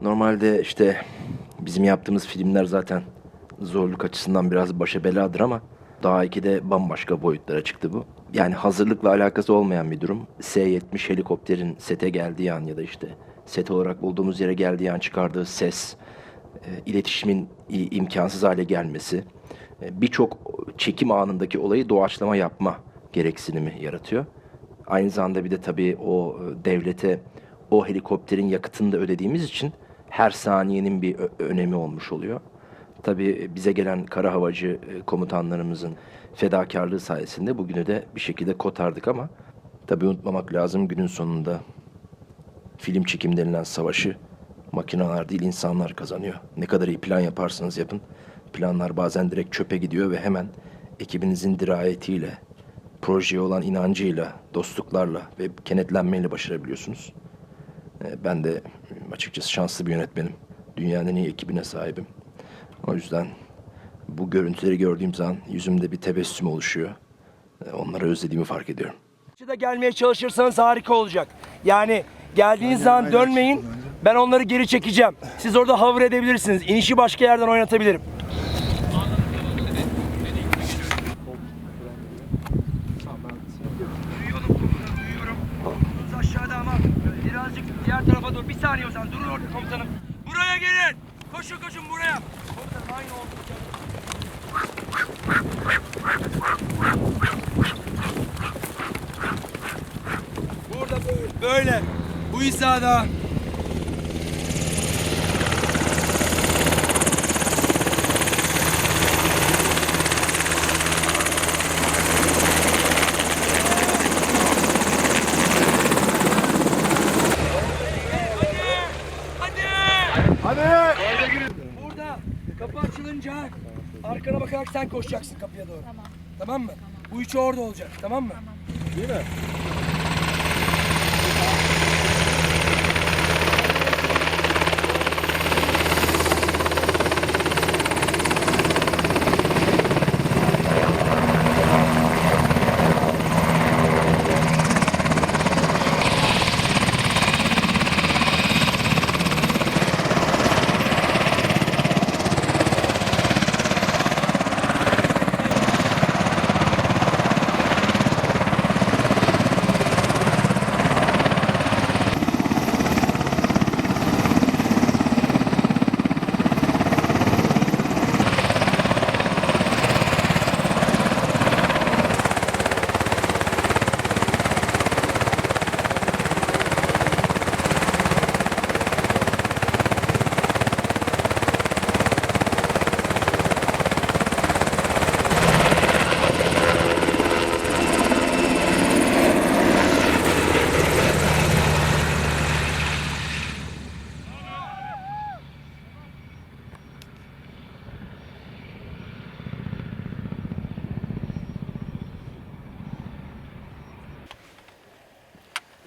Normalde işte bizim yaptığımız filmler zaten zorluk açısından biraz başa beladır ama daha iki de bambaşka boyutlara çıktı bu. Yani hazırlıkla alakası olmayan bir durum. S-70 helikopterin sete geldiği an ya da işte set olarak bulduğumuz yere geldiği an çıkardığı ses, e, iletişimin imkansız hale gelmesi, e, birçok çekim anındaki olayı doğaçlama yapma gereksinimi yaratıyor. Aynı zamanda bir de tabii o e, devlete o helikopterin yakıtını da ödediğimiz için her saniyenin bir önemi olmuş oluyor. Tabii bize gelen kara havacı e, komutanlarımızın fedakarlığı sayesinde bugünü de bir şekilde kotardık ama tabii unutmamak lazım günün sonunda film çekim denilen savaşı makineler değil insanlar kazanıyor. Ne kadar iyi plan yaparsanız yapın planlar bazen direkt çöpe gidiyor ve hemen ekibinizin dirayetiyle, projeye olan inancıyla, dostluklarla ve kenetlenmeyle başarabiliyorsunuz. E, Ben de açıkçası şanslı bir yönetmenim. Dünyanın en iyi ekibine sahibim. O yüzden bu görüntüleri gördüğüm zaman yüzümde bir tebessüm oluşuyor. E, Onları özlediğimi fark ediyorum. da gelmeye çalışırsanız harika olacak. Yani geldiğiniz zaman dönmeyin. Ben onları geri çekeceğim. Siz orada hover edebilirsiniz. İnişi başka yerden oynatabilirim. Tarafa doğru. Bir saniye zaman. Durun orada komutanım. Buraya gelin. Koşun koşun buraya. Komutanım aynı oldu. Burada böyle. Böyle. Bu hizada. Açılınca arkana bakarak sen koşacaksın kapıya doğru. Tamam. Tamam mı? Bu üçü orada olacak. Tamam mı? Değil mi?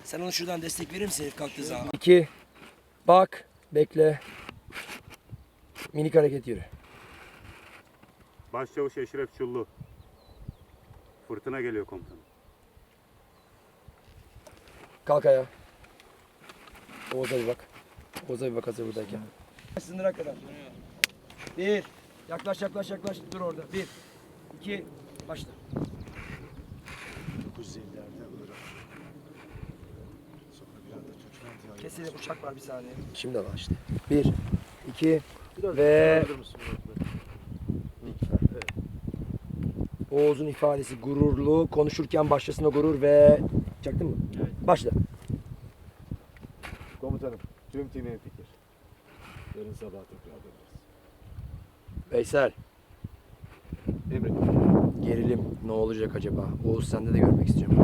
Sen onu şuradan destek verir misin herif kalktığı zaman? İki. Bak. Bekle. Minik hareket yürü. Başçavuş Eşref Çullu. Fırtına geliyor komutanım. Kalk ayağa. Oğuz'a bir bak. Oğuz'a bir bak hazır buradayken. Sınıra kadar. Bir. Yaklaş yaklaş yaklaş. Dur orada. Bir. iki, Başla. 950'lerde Keselim uçak var bir saniye. Şimdi al işte. Bir. iki ve Oğuz'un ifadesi gururlu. Konuşurken başlasın o gurur ve çaktın mı? Başla. Komutanım, tüm timin fikir. Yarın sabah tekrar döneriz. Veysel. Emredin. Gerilim ne olacak acaba? Oğuz sende de görmek istiyorum.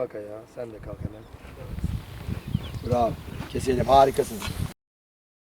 Kalk ayağa. Sen de kalk hemen. Bravo. Keselim. Harikasın.